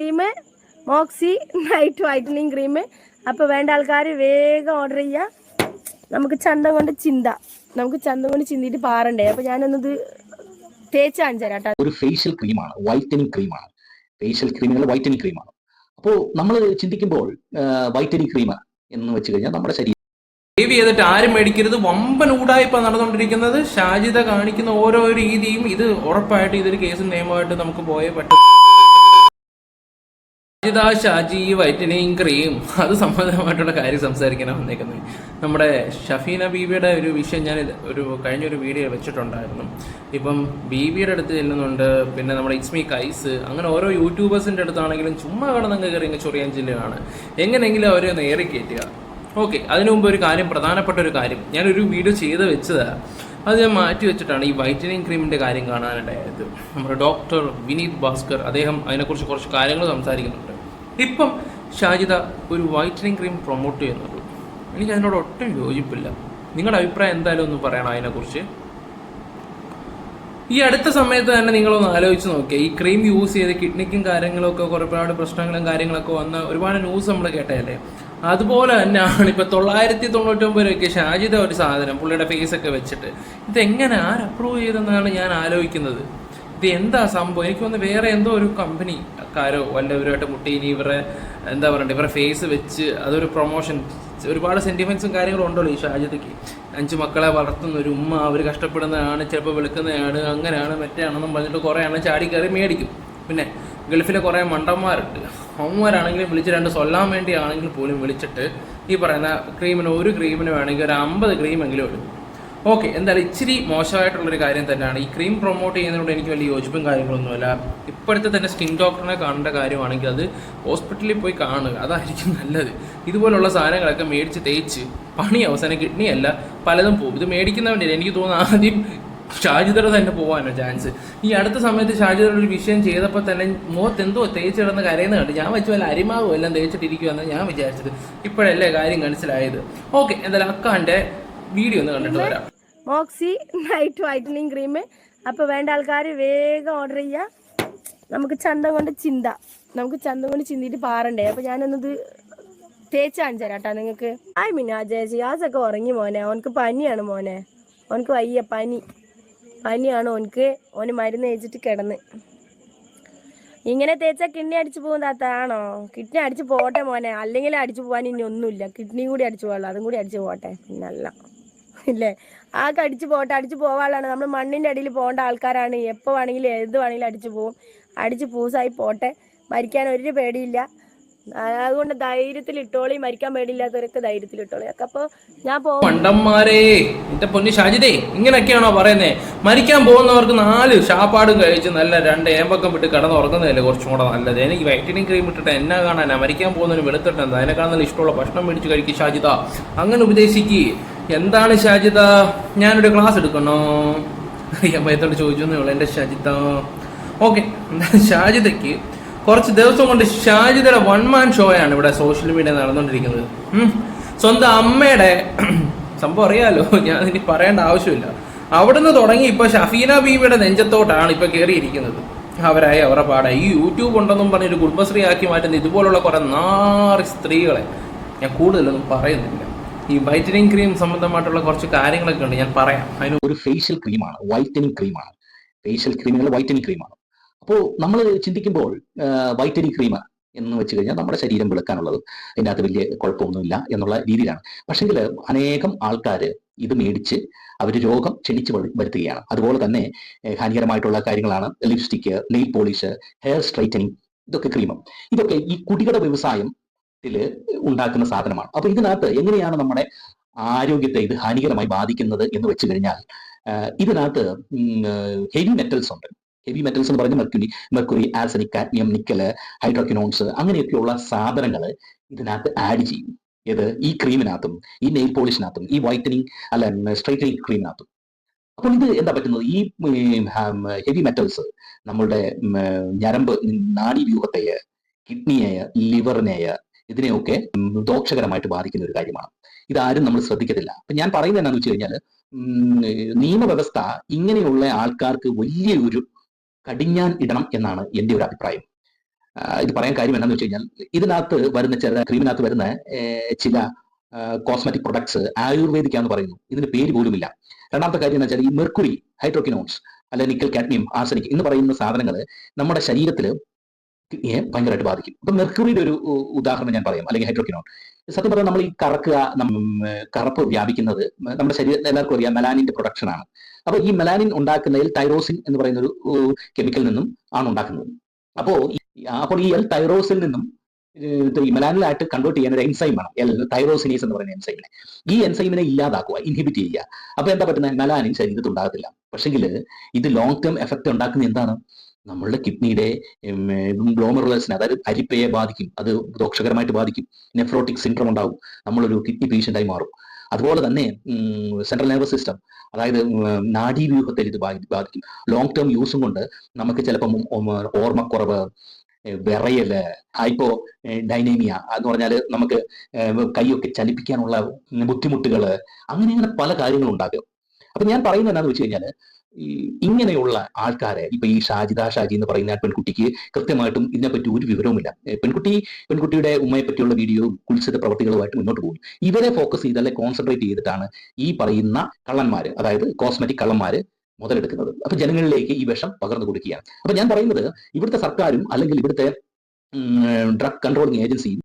Cream Moxie night whitening cream അപ്പോൾ വേണ്ട ആൾക്കാർ വേഗം ഓർഡർ ചെയ്യുക നമുക്ക് ചന്തം കൊണ്ട് ചിന്ത. നമുക്ക് ചന്തം കൊണ്ട് ചിന്തിയിട്ട് പാറണ്ടേ. അപ്പോൾ ഞാനൊന്നത് തേച്ച് കാണിച്ചു തരാം കേട്ടോ. ഒരു ഫേഷ്യൽ ക്രീമാണ് വൈറ്റനിങ് ക്രീമാണ് ഫേഷ്യൽ ക്രീമുകൾ വൈറ്റനിങ് ക്രീമാണ് അപ്പോൾ നമ്മൾ ചിന്തിക്കുമ്പോൾ വൈറ്റനിങ് ക്രീം എന്ന് വെച്ച് കഴിഞ്ഞാൽ നമ്മുടെ ശരീരം സേവ് ചെയ്തിട്ട് ആരും മേടിക്കരുത്. വമ്പൻ ഊടായ്പ നടന്നുകൊണ്ടിരിക്കുന്നത്. ഷാജിദ കാണിക്കുന്ന ഓരോ രീതിയും ഇത് ഉറപ്പായിട്ട് ഇതൊരു കേസും നിയമമായിട്ട് നമുക്ക് പോയേ പറ്റും. ഷാജിദ ഷാജി വൈറ്റനിങ് ക്രീം അത് സംബന്ധമായിട്ടുള്ള കാര്യം സംസാരിക്കാനാണ് വന്നേക്കുന്നത് നമ്മുടെ ഷഫീന ബീബിയുടെ ഒരു വിഷയം ഞാൻ ഒരു കഴിഞ്ഞൊരു വീഡിയോ വെച്ചിട്ടുണ്ടായിരുന്നു. ഇപ്പം ബീബിയുടെ അടുത്ത് ചെല്ലുന്നുണ്ട് പിന്നെ നമ്മുടെ ഇസ്മി കൈസ് അങ്ങനെ ഓരോ യൂട്യൂബേഴ്സിന്റെ അടുത്താണെങ്കിലും ചുമ്മാ കടന്നങ്ങ് കയറി ഇങ്ങ് ചൊറിയാൻ ജില്ലയാണ് എങ്ങനെയെങ്കിലും അവരെ നേരെ കയറ്റുക ഓക്കെ അതിനു മുമ്പ് ഒരു കാര്യം പ്രധാനപ്പെട്ട ഒരു കാര്യം. ഞാനൊരു വീഡിയോ ചെയ്ത് വെച്ചതാണ് അത് ഞാൻ മാറ്റി വെച്ചിട്ടാണ് ഈ വൈറ്റനിങ് ക്രീമിന്റെ കാര്യം കാണാനുണ്ടായത് നമ്മുടെ ഡോക്ടർ വിനീത് ഭാസ്കർ അദ്ദേഹം അതിനെക്കുറിച്ച് കുറച്ച് കാര്യങ്ങൾ സംസാരിക്കുന്നുണ്ട്. ഇപ്പം ഷാജിദ ഒരു വൈറ്റനിങ് ക്രീം പ്രൊമോട്ട് ചെയ്യുന്നുള്ളൂ എനിക്ക് അതിനോട് ഒട്ടും യോജിപ്പില്ല. നിങ്ങളുടെ അഭിപ്രായം എന്തായാലും ഒന്ന് പറയണം അതിനെക്കുറിച്ച്. ഈ അടുത്ത സമയത്ത് തന്നെ നിങ്ങളൊന്ന് ആലോചിച്ച് നോക്കിയാൽ ഈ ക്രീം യൂസ് ചെയ്ത് കിഡ്നിക്കും കാര്യങ്ങളൊക്കെ ഒരുപാട് പ്രശ്നങ്ങളും കാര്യങ്ങളൊക്കെ വന്ന ഒരുപാട് ന്യൂസ് നമ്മൾ കേട്ടതല്ലേ? അതുപോലെ തന്നെയാണ് ഇപ്പോൾ തൊള്ളായിരത്തി രൂപയ്ക്ക് ഷാജിത ഒരു സാധനം പുള്ളിയുടെ ഫേസ് ഒക്കെ വെച്ചിട്ട്. ഇതെങ്ങനെ ആര് അപ്രൂവ് ചെയ്തെന്നാണ് ഞാൻ ആലോചിക്കുന്നത്. ഇത് എന്താ സംഭവം? എനിക്ക് തോന്നുന്നു വേറെ എന്തോ ഒരു കമ്പനി കാരോ വല്ലവരുമായിട്ട് മുട്ടി ഇനി ഇവരെ എന്താ പറയണ്ടേ ഇവരെ ഫേസ് വെച്ച് അതൊരു പ്രൊമോഷൻ ഒരുപാട് സെന്റിമെന്റ്സും കാര്യങ്ങളും ഉണ്ടല്ലോ ഈ ഷാജിദയ്ക്ക്. അഞ്ച് മക്കളെ വളർത്തുന്ന ഒരു ഉമ്മ അവർ കഷ്ടപ്പെടുന്നതാണ് ചിലപ്പോൾ വെളുക്കുന്നതാണ് അങ്ങനെയാണ് മറ്റേയാണെന്നും പറഞ്ഞിട്ട് കുറേ ആണ് ചാടി കയറി മേടിക്കും. പിന്നെ ഗൾഫിലെ കുറേ മണ്ടന്മാരുണ്ട്. അവന്മാരാണെങ്കിലും വിളിച്ച് രണ്ട് സൊല്ലാൻ വേണ്ടിയാണെങ്കിൽ പോലും വിളിച്ചിട്ട് ഈ പറയുന്ന ക്രീമിന് ഒരു ക്രീമിന് വേണമെങ്കിൽ ഒരു അമ്പത് ക്രീമെങ്കിലും എടുക്കും. ഓക്കെ എന്തായാലും ഇച്ചിരി മോശമായിട്ടുള്ളൊരു കാര്യം തന്നെയാണ്. ഈ ക്രീം പ്രൊമോട്ട് ചെയ്യുന്നതിനോട് എനിക്ക് വലിയ യോജിപ്പും കാര്യങ്ങളൊന്നുമില്ല. ഇപ്പോഴത്തെ തന്നെ സ്കിൻ ഡോക്ടറിനെ കാണേണ്ട കാര്യമാണെങ്കിൽ അത് ഹോസ്പിറ്റലിൽ പോയി കാണുക അതായിരിക്കും നല്ലത്. ഇതുപോലുള്ള സാധനങ്ങളൊക്കെ മേടിച്ച് തേച്ച് പണി അവസാനം കിഡ്നി അല്ല പലതും പോകും. ഇത് മേടിക്കുന്നവന്റെ എനിക്ക് തോന്നുന്നു ആദ്യം ഷാജിതറ തന്നെ പോകാനോ ചാൻസ്. ഈ അടുത്ത സമയത്ത് ഷാജിദയുടെ ഒരു വിഷയം ചെയ്തപ്പോൾ തന്നെ മുഖത്ത് എന്തോ തേച്ച് കിടന്ന് കരയുന്ന കണ്ടു. ഞാൻ വെച്ച് വല്ല അരിമാവും എല്ലാം തേച്ചിട്ടിരിക്കുമെന്ന് ഞാൻ വിചാരിച്ചത്. ഇപ്പോഴല്ലേ കാര്യം മനസ്സിലായത്. ഓക്കെ എന്തായാലും അക്കാന്റെ വീഡിയോ ഒന്ന് കണ്ടിട്ട് വരാം. Moxie night whitening cream. അപ്പോൾ വേണ്ട ആൾക്കാർ വേഗം ഓർഡർ ചെയ്യുക നമുക്ക് ചന്തം കൊണ്ട് ചിന്ത. നമുക്ക് ചന്തം കൊണ്ട് ചിന്തിയിട്ട് പാറണ്ടേ. അപ്പോൾ ഞാനൊന്നത് തേച്ച് കാണിച്ചു തരാം നിങ്ങൾക്ക് ആയി മിനാ ആസൊക്കെ ഉറങ്ങി മോനെ. ഓനക്ക് പനിയാണ് മോനെ. ഓനക്ക് വയ്യ പനി. പനിയാണ് ഓനക്ക് ഓന് മരുന്ന് കഴിച്ചിട്ട് കിടന്ന്. ഇങ്ങനെ തേച്ചാൽ കിഡ്നി അടിച്ചു പോകും താത്താണോ കിഡ്നി അടിച്ചു പോട്ടെ മോനെ. അല്ലെങ്കിൽ അടിച്ചു പോകാൻ ഇനി ഒന്നുമില്ല. കിഡ്നിയും കൂടി അടിച്ചു പോകാനുള്ളൂ. അതും കൂടി അടിച്ചു പോട്ടെ. പിന്നല്ല. ഇല്ലേ ആ അടിച്ചു പോട്ടെ അടിച്ചു പോവാളാണ് നമ്മൾ മണ്ണിന്റെ അടിയിൽ പോകേണ്ട ആൾക്കാരാണ്. എപ്പോ വേണമെങ്കിലും ഏത് വേണമെങ്കിലും അടിച്ചു പോവും. അടിച്ച് പൂസായി പോട്ടെ. മരിക്കാൻ ഒരു പേടിയില്ല. അതുകൊണ്ട് ധൈര്യത്തിൽ ഇട്ടോളി മരിക്കാൻ പേടിയില്ലാത്തവരൊക്കെ ധൈര്യത്തിൽ ഇട്ടോളി ഒക്കെ അപ്പോൾ ഞാൻ പോകും മണ്ടന്മാരേ എന്റെ പൊന്നു ഷാജിദേ ഇങ്ങനെയൊക്കെയാണോ പറയുന്നേ? മരിക്കാൻ പോകുന്നവർക്ക് നാല് ഷാപ്പാടും കഴിച്ച് നല്ല രണ്ട് ഏമ്പക്കം വിട്ട് കിടന്ന് ഉറങ്ങുന്നതല്ലേ കുറച്ചും കൂടെ നല്ലത്. എനിക്ക് വൈറ്റനിങ് ക്രീം ഇട്ടിട്ട് എന്നാ കാണാനാ? മരിക്കാൻ പോകുന്നതിന് വെളുത്തിട്ടെന്താ? അതിനെ കാണുന്നതിന് ഇഷ്ടമുള്ള ഭക്ഷണം മേടിച്ച് കഴിക്കും ഷാജിദ. അങ്ങനെ ഉപദേശിക്ക്. എന്താണ് ഷാജിത ഞാനൊരു ക്ലാസ് എടുക്കണോ? അമ്മയത്തോട് ചോദിച്ചൊന്നേ ഉള്ളൂ എന്റെ ഷാജിത ഓക്കെ ഷാജിതയ്ക്ക് കുറച്ച് ദിവസം കൊണ്ട് ഷാജിതയുടെ വൺ മാൻ ഷോ ആണ് ഇവിടെ സോഷ്യൽ മീഡിയ നടന്നുകൊണ്ടിരിക്കുന്നത്. സ്വന്തം അമ്മയുടെ സംഭവം അറിയാലോ? ഞാൻ ഇനി പറയേണ്ട ആവശ്യമില്ല. അവിടുന്ന് തുടങ്ങി ഇപ്പൊ ഷഫീന ബീവിയുടെ നെഞ്ചത്തോട്ടാണ് ഇപ്പൊ കയറിയിരിക്കുന്നത് അവരായി അവരുടെ പാടായി ഈ യൂട്യൂബ് ഉണ്ടെന്നും പറഞ്ഞൊരു കുടുംബശ്രീ ആക്കി മാറ്റുന്ന ഇതുപോലുള്ള കുറെ നാറി സ്ത്രീകളെ ഞാൻ കൂടുതലൊന്നും പറയുന്നില്ല. ഈ വൈറ്റനിങ് ക്രീം സംബന്ധമായിട്ടുള്ള കുറച്ച് കാര്യങ്ങളൊക്കെ ഉണ്ട് ഞാൻ പറയാം. അതിന് ഒരു ഫേഷ്യൽ ക്രീമാണ് വൈറ്റനിങ് ക്രീമാണ് ഫേഷ്യൽ ക്രീമുകൾ വൈറ്റനിങ് ക്രീമാണ് അപ്പോൾ നമ്മൾ ചിന്തിക്കുമ്പോൾ വൈറ്റനിങ് ക്രീം എന്ന് വെച്ച് കഴിഞ്ഞാൽ നമ്മുടെ ശരീരം വെളുക്കാനുള്ളത് അതിന്റെ അകത്ത് വലിയ കുഴപ്പമൊന്നുമില്ല എന്നുള്ള രീതിയിലാണ്. പക്ഷെങ്കിൽ അനേകം ആൾക്കാർ ഇത് മേടിച്ച് അവർ രോഗം ക്ഷണിച്ച് വരു- വരുത്തുകയാണ്. അതുപോലെ തന്നെ ഹാനികരമായിട്ടുള്ള കാര്യങ്ങളാണ്. Lipstick nail polish hair straightening ഇതൊക്കെ ക്രീമും. ഇതൊക്കെ ഈ കുടികളുടെ വ്യവസായത്തിൽ ഉണ്ടാക്കുന്ന സാധനമാണ്. അപ്പൊ ഇതിനകത്ത് എങ്ങനെയാണ് നമ്മുടെ ആരോഗ്യത്തെ ഇത് ഹാനികരമായി ബാധിക്കുന്നത് എന്ന് വെച്ച് കഴിഞ്ഞാൽ ഇതിനകത്ത് ഹെവി മെറ്റൽസ് ഉണ്ട്. ഹെവി മെറ്റൽസ് എന്ന് പറഞ്ഞാൽ mercury mercury arsenic cadmium nickel hydroquinones അങ്ങനെയൊക്കെയുള്ള സാധനങ്ങൾ ഇതിനകത്ത് ആഡ് ചെയ്യും. ഏത്? ഈ ക്രീമിനകത്തും ഈ നെയിൽ പോളിഷിനകത്തും ഈ വൈറ്റനിങ് അല്ല സ്ട്രൈറ്റനിങ് ക്രീമിനകത്തും അപ്പോൾ ഇത് എന്താ പറ്റുന്നത്? ഈ ഹെവി മെറ്റൽസ് നമ്മളുടെ ഞരമ്പ് നാഡീവ്യൂഹത്തെയ കിഡ്നിയെ ലിവറിനെ ഇതിനെയൊക്കെ ദോഷകരമായിട്ട് ബാധിക്കുന്ന ഒരു കാര്യമാണ്. ഇതാരും നമ്മൾ ശ്രദ്ധിക്കത്തില്ല. അപ്പൊ ഞാൻ പറയുന്നത് എന്താണെന്ന് വെച്ച് കഴിഞ്ഞാൽ നിയമവ്യവസ്ഥ ഇങ്ങനെയുള്ള ആൾക്കാർക്ക് വലിയൊരു കടിഞ്ഞാൻ ഇടണം എന്നാണ് എന്റെ ഒരു അഭിപ്രായം. ഇത് പറയാൻ കാര്യം എന്താണെന്ന് വെച്ച് കഴിഞ്ഞാൽ ഇതിനകത്ത് വരുന്ന ചില ക്രീമിനകത്ത് വരുന്ന ചില കോസ്മെറ്റിക് പ്രൊഡക്ട്സ് ആയുർവേദിക്കാന്ന് പറയുന്നു. ഇതിന് പേര് പോലുമില്ല. രണ്ടാമത്തെ കാര്യം എന്ന് വെച്ചാൽ ഈ മെർക്കുറി ഹൈഡ്രോക്കിനോൺസ് അല്ലെ നിക്കൽ കാഡ്മിയം ആർസനിക് എന്ന് പറയുന്ന സാധനങ്ങൾ നമ്മുടെ ശരീരത്തിൽ കിഡ്നിയെ ഭയങ്കരമായിട്ട് ബാധിക്കും. അപ്പൊ മെർക്കുറിയുടെ ഒരു ഉദാഹരണം ഞാൻ പറയാം. അല്ലെങ്കിൽ ഹൈഡ്രോക്കിനോൺ സത്യം പറഞ്ഞാൽ നമ്മൾ ഈ കറക്കുക കറപ്പ് വ്യാപിക്കുന്നത് നമ്മുടെ ശരീരത്തിൽ എല്ലാവർക്കും അറിയാം മെലാനിന്റെ പ്രൊഡക്ഷൻ ആണ്. അപ്പൊ ഈ മെലാനിൻ ഉണ്ടാക്കുന്നതിൽ തൈറോസിൻ എന്ന് പറയുന്ന ഒരു കെമിക്കൽ നിന്നും ആണ് ഉണ്ടാക്കുന്നത്. അപ്പോ ഈ- അപ്പോൾ ഈ എൽ തൈറോസിൽ നിന്നും ഈ മെലാനിലായിട്ട് കൺവേർട്ട് ചെയ്യാൻ ഒരു എൻസൈം വേണം എൽ തൈറോസിനീസ് എന്ന് പറയുന്ന എൻസൈമിനെ ഈ എൻസൈമിനെ ഇല്ലാതാക്കുക ഇൻഹിബിറ്റ് ചെയ്യുക. അപ്പൊ എന്താ പറ്റുന്നത്? മെലാനിൻ ശരീരത്തിൽ ഉണ്ടാകത്തില്ല. പക്ഷെങ്കിൽ ഇത് ലോങ് ടേം എഫക്റ്റ് ഉണ്ടാക്കുന്ന എന്താണ്? നമ്മളുടെ കിഡ്നിയുടെ ഗ്ലോമറുലസിനെ അതായത് അരിപ്പയെ ബാധിക്കും. അത് ദോഷകരമായിട്ട് ബാധിക്കും. നെഫ്രോട്ടിക് സിൻഡ്രം ഉണ്ടാവും. നമ്മളൊരു കിഡ്നി പേഷ്യന്റായി മാറും. അതുപോലെ തന്നെ സെൻട്രൽ നെർവസ് സിസ്റ്റം അതായത് നാഡീവ്യൂഹത്തെ ഇത് ബാധി- ബാധിക്കും. ലോങ് ടേം യൂസും കൊണ്ട് നമുക്ക് ചിലപ്പം ഓർമ്മക്കുറവ് വിറയൽ ഹൈപ്പോ ഡൈനേമിയ എന്ന് പറഞ്ഞാൽ നമുക്ക് കൈയൊക്കെ ചലിപ്പിക്കാനുള്ള ബുദ്ധിമുട്ടുകൾ അങ്ങനെ അങ്ങനെ പല കാര്യങ്ങളും ഉണ്ടാകും അപ്പൊ ഞാൻ പറയുന്നത് എന്താണെന്ന് വെച്ച് കഴിഞ്ഞാൽ ഇങ്ങനെയുള്ള ആൾക്കാരെ ഇപ്പൊ ഈ ഷാജിദ ഷാജി എന്ന് പറയുന്ന പെൺകുട്ടിക്ക് കൃത്യമായിട്ടും ഇതിനെപ്പറ്റി ഒരു വിവരവുമില്ല. പെൺകുട്ടി പെൺകുട്ടിയുടെ ഉമ്മയെ പറ്റിയുള്ള വീഡിയോ കുൽസിത പ്രവർത്തികളുമായിട്ട് മുന്നോട്ട് പോകും. ഇവരെ ഫോക്കസ് ചെയ്ത് അല്ലെ കോൺസെൻട്രേറ്റ് ചെയ്തിട്ടാണ് ഈ പറയുന്ന കള്ളന്മാര് അതായത് കോസ്മെറ്റിക് കള്ളന്മാര് മുതലെടുക്കുന്നത്. അപ്പൊ ജനങ്ങളിലേക്ക് ഈ വിഷം പകർന്നു കൊടുക്കുകയാണ്. അപ്പൊ ഞാൻ പറയുന്നത് ഇവിടുത്തെ സർക്കാരും അല്ലെങ്കിൽ ഇവിടുത്തെ ഡ്രഗ് കൺട്രോളിംഗ് ഏജൻസിയും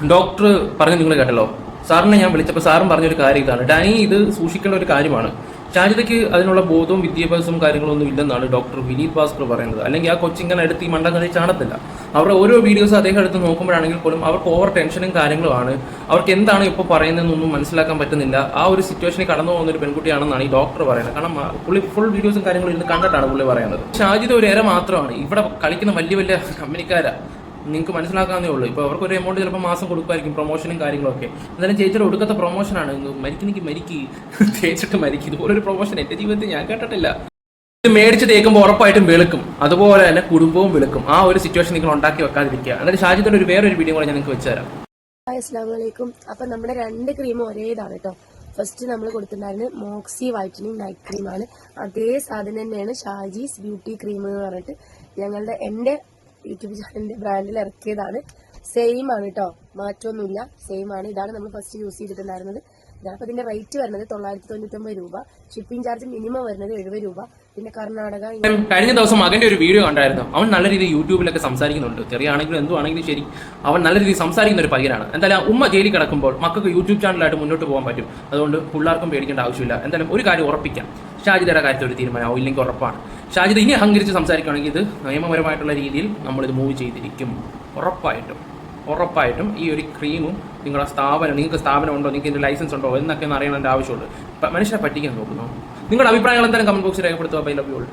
ഡോക്ടർ പറഞ്ഞു നിങ്ങൾ കേട്ടല്ലോ. സാറിനെ ഞാൻ വിളിച്ചപ്പോൾ സാറും പറഞ്ഞൊരു കാര്യം ഇതാണ്. ഡാനി ഇത് സൂക്ഷിക്കേണ്ട ഒരു കാര്യമാണ്. ഷാജിതയ്ക്ക് അതിനുള്ള ബോധവും വിദ്യാഭ്യാസവും കാര്യങ്ങളൊന്നും ഇല്ലെന്നാണ് ഡോക്ടർ വിനീത് ഭാസ്കർ പറയുന്നത്. അല്ലെങ്കിൽ ആ കൊച്ചിങ്ങനെ എടുത്ത് ഈ മണ്ടം കളി ചാടത്തില്ല. അവരുടെ ഓരോ വീഡിയോസ് അദ്ദേഹം എടുത്ത് നോക്കുമ്പോഴാണെങ്കിൽ പോലും അവർക്ക് ഓവർ ടെൻഷനും കാര്യങ്ങളുമാണ്. അവർക്ക് എന്താണ് ഇപ്പോൾ പറയുന്നതെന്നൊന്നും മനസ്സിലാക്കാൻ പറ്റുന്നില്ല. ആ ഒരു സിറ്റുവേഷനിൽ കടന്നു പോകുന്ന ഒരു പെൺകുട്ടിയാണെന്നാണ് ഈ ഡോക്ടർ പറയുന്നത്. കാരണം പുള്ളി ഫുൾ വീഡിയോസും കാര്യങ്ങളും ഇരുന്ന് കണ്ടിട്ടാണ് പുള്ളി പറയുന്നത്. ഷാജിത ഒരു ഏറെ മാത്രമാണ്. ഇവിടെ കളിക്കുന്ന വലിയ വലിയ കമ്പനിക്കാരാ. നിങ്ങൾക്ക് മനസ്സിലാക്കാവുന്നേ ഉള്ളൂ. ഇപ്പോൾ അവർക്ക് ഒരു എമൗണ്ട് ചിലപ്പോൾ മാസം കൊടുക്കുമായിരിക്കും പ്രൊമോഷനും കാര്യങ്ങളൊക്കെ. എന്തായാലും ചേച്ചിയുടെ ഒടുക്കത്തെ പ്രൊമോഷനാണ് മരിക്കുന്നെങ്കിൽ മരിക്കി. തേച്ചിട്ട് മരിക്കും. ഇതുപോലൊരു പ്രൊമോഷൻ എന്റെ ജീവിതത്തിൽ ഞാൻ കേട്ടിട്ടില്ല. ഇത് മേടിച്ച് തേക്കുമ്പോൾ ഉറപ്പായിട്ടും വെളുക്കും. അതുപോലെ തന്നെ കുടുംബവും വെളുക്കും. ആ ഒരു സിറ്റുവേഷൻ നിങ്ങൾ ഉണ്ടാക്കി വെക്കാതിരിക്കുക. എന്നിട്ട് ഷാജിത്തിന്റെ ഒരു വേറൊരു വീഡിയോ കൂടെ ഞാൻ നിങ്ങൾക്ക് വെച്ചുതരാം അസ്സാം അപ്പൊ നമ്മുടെ രണ്ട് ക്രീമും ഒരേ ഇതാണ് കേട്ടോ ഫസ്റ്റ് നമ്മൾ കൊടുത്തിട്ടുണ്ടായിരുന്നത് മോക്സി വൈറ്റനിങ് നൈറ്റ് ക്രീമാണ്. അതേ സാധനം തന്നെയാണ് ഷാജീസ് ബ്യൂട്ടി ക്രീം എന്ന് പറഞ്ഞിട്ട് ഞങ്ങളുടെ എന്റെ യൂട്യൂബ് ചാനലിന്റെ ബ്രാൻഡിൽ ഇറക്കിയതാണ്. സെയിം ആണ് കേട്ടോ മാറ്റമൊന്നുമില്ല. സെയിം ആണ്. ഇതാണ് നമ്മൾ ഫസ്റ്റ് യൂസ് ചെയ്തിട്ടുണ്ടായിരുന്നത്. ഇതാണ് ഇതിന്റെ റേറ്റ് വരുന്നത് തൊള്ളായിരത്തി തൊണ്ണൂറ്റൊമ്പത് രൂപ. ഷിപ്പിംഗ് ചാർജ് മിനിമം വരുന്നത് എഴുപത് രൂപ. പിന്നെ കർണാടക കഴിഞ്ഞ ദിവസം മകന്റെ ഒരു വീഡിയോ കണ്ടായിരുന്നു. അവൻ നല്ല രീതിയിൽ യൂട്യൂബിലൊക്കെ സംസാരിക്കുന്നുണ്ട്. ചെറിയാണെങ്കിലും എന്തുവാണെങ്കിലും ശരി അവൻ നല്ല രീതിയിൽ സംസാരിക്കുന്ന ഒരു പയ്യനാണ്. എന്തായാലും ഉമ്മ ജയിലിൽ കിടക്കുമ്പോൾ മക്കൾക്ക് യൂട്യൂബ് ചാനലായിട്ട് മുന്നോട്ട് പോകാൻ പറ്റും. അതുകൊണ്ട് പിള്ളേർക്കും പേടിക്കേണ്ട ആവശ്യമില്ല. എന്തായാലും ഒരു കാര്യം ഉറപ്പിക്കാം. ഷാജിദയുടെ കാര്യത്തിൽ ഒരു തീരുമാനമാവും. ഇല്ലെങ്കിൽ ഉറപ്പാണ്. ഷാജിദ ഇനി അഹങ്കരിച്ച് സംസാരിക്കുകയാണെങ്കിൽ ഇത് നിയമപരമായിട്ടുള്ള രീതിയിൽ നമ്മളിത് മൂവ് ചെയ്തിരിക്കും. ഉറപ്പായിട്ടും. ഉറപ്പായിട്ടും ഈ ഒരു ക്രീമും നിങ്ങളുടെ സ്ഥാപനം നിങ്ങൾക്ക് സ്ഥാപനം ഉണ്ടോ നിങ്ങൾക്ക് ഇതിന്റെ ലൈസൻസ് ഉണ്ടോ എന്നൊക്കെ ഒന്ന് അറിയണതിന്റെ ആവശ്യമുണ്ട് മനുഷ്യരെ പറ്റിക്കാൻ നോക്കുന്നു. നിങ്ങളുടെ അഭിപ്രായങ്ങൾ എന്തായാലും കമന്റ് ബോക്സിൽ രേഖപ്പെടുത്തുക. Bye love you